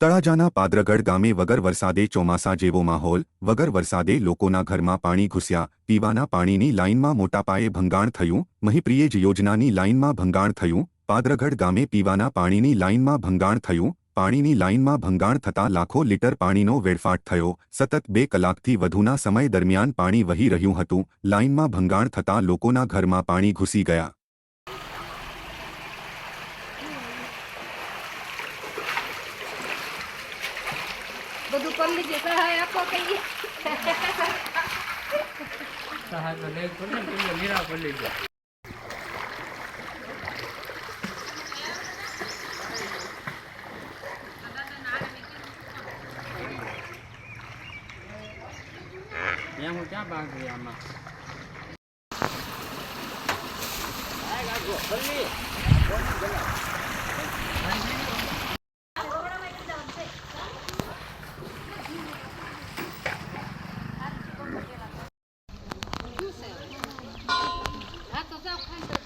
તળાજાના પાદ્રગઢ ગામે વગર વરસાદે ચોમાસા જેવો માહોલ, વગર વરસાદે લોકોના ઘરમાં પાણી ઘૂસ્યા, પીવાના પાણીની લાઇનમાં મોટાપાયે ભંગાણ થયું મહીપ્રિયેજ યોજનાની લાઇનમાં ભંગાણ થયું, પાદ્રગઢ ગામે પીવાના પાણીની લાઇનમાં ભંગાણ થયું, પાણીની લાઇનમાં ભંગાણ થતાં લાખો લીટર પાણીનો વેડફાટ થયો, સતત બે કલાકથી વધુના સમય દરમિયાન પાણી વહી રહ્યું હતું, લાઇનમાં ભંગાણ થતાં લોકોના ઘરમાં પાણી ઘૂસી ગયા. બધું કરી લીધે સહાય આપો કહીએ. સહાય તો લેવી પડે ને તમને નિરા એમ હું ક્યાં બાંધી આમાં? Was auch kein